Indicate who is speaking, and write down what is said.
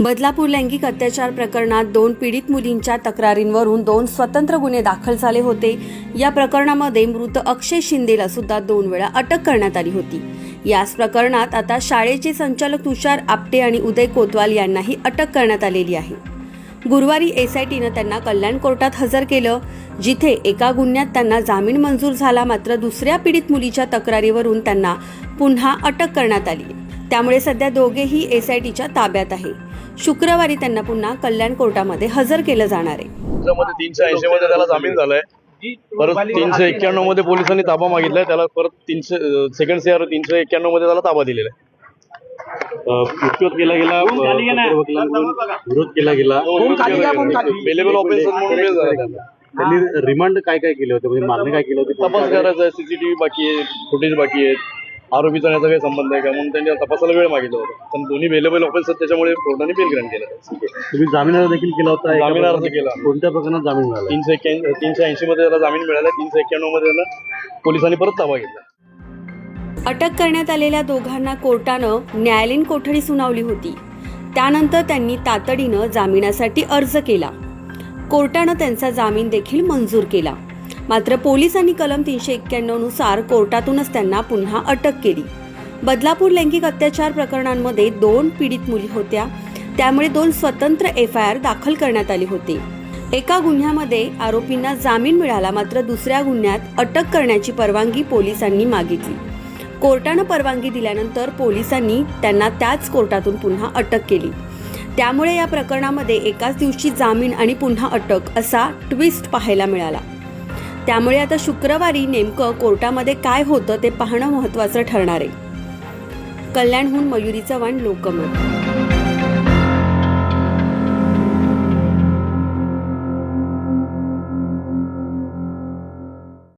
Speaker 1: बदलापूर लैंगिक अत्याचार प्रकरणात दोन पीडित मुलींच्या तक्रारींवरून दोन स्वतंत्र गुन्हे दाखल झाले होते. या प्रकरणामध्ये मृत अक्षय शिंदेला सुद्धा दोन वेळा अटक करण्यात आली होती. याच प्रकरणात आता शाळेचे संचालक तुषार आपटे आणि उदय कोतवाल यांनाही अटक करण्यात आलेली आहे. गुरुवारी एसआयटीनं त्यांना कल्याण कोर्टात हजर केलं जिथे एका गुन्ह्यात त्यांना जामीन मंजूर झाला मात्र दुसऱ्या पीडित मुलीच्या तक्रारीवरून त्यांना पुन्हा अटक करण्यात आली. त्यामुळे सध्या दोघेही एसआयटीच्या ताब्यात आहे. शुक्रवारी त्यांना पुन्हा कल्याण कोर्टामध्ये हजर केलं जाणार आहे.
Speaker 2: तीनशे ऐंशी मध्ये त्याला जामीन झालाय. परत तीनशे एक्क्याण्णवमध्ये पोलिसांनी ताबा मागितलाय. त्याला परत तीनशे सेकंड सीआर तीनशे एक्क्याण्णवमध्ये त्याला ताबा दिलेला आहे
Speaker 3: विरोध केला गेला अ, पत्र वकिलांकडून विरोध केला गेला.
Speaker 2: बेलेबल ऑफिसर म्हणून त्यांना.
Speaker 3: रिमांड काय काय केले होते? म्हणजे मागणी काय केली होती?
Speaker 2: तपास करायचा आहे सीसीटीव्ही बाकी आहे फुटेज बाकी आहेत आरोपीचा याचा काही संबंध आहे का? म्हणून त्यांनी तपासाला वेळ मागितला होता. पण दोन्ही बेलेबल ऑफिसर त्याच्यामुळे कोर्टाने बेल ग्रँट केला.
Speaker 3: तुम्ही जामीन अर्ज देखील केला होता?
Speaker 2: जामीन अर्ज. केला.
Speaker 3: कोणत्या प्रकरणात जामीन मिळाला?
Speaker 2: तीनशे एक्क्याऐंशी तीनशे ऐंशी मध्ये त्याला जामीन मिळाला तीनशे एक्क्याण्णवमध्ये त्याला पोलिसांनी परत ताबा घेतला.
Speaker 1: अटक करण्यात आलेल्या दोघांना कोर्टानं न्यायालयीन कोठडी सुनावली होती. त्यानंतर त्यांनी तातडीनं जामिनासाठी अर्ज केला. कोर्टानं त्यांचा जामीन देखील मंजूर केला. मात्र पोलिसांनी कलम तीनशे एक्क्याण्णवनुसार कोर्टातूनच त्यांना पुन्हा अटक केली. बदलापूर लैंगिक अत्याचार प्रकरणांमध्ये दोन पीडित मुली होत्या. त्यामुळे दोन स्वतंत्र एफ आय आर दाखल करण्यात आली होती. एका गुन्ह्यामध्ये आरोपींना जामीन मिळाला मात्र दुसऱ्या गुन्ह्यात अटक करण्याची परवानगी पोलिसांनी मागितली. कोर्टानं परवानगी दिल्यानंतर पोलिसांनी त्यांना त्याच कोर्टातून पुन्हा अटक केली. त्यामुळे या प्रकरणामध्ये एकाच दिवशी जामीन आणि पुन्हा अटक असा ट्विस्ट पाहायला मिळाला. त्यामुळे आता शुक्रवारी नेमकं कोर्टामध्ये काय होतं ते पाहणं महत्त्वाचं ठरणार आहे. कल्याणहून मयुरी चव्हाण लोकमत.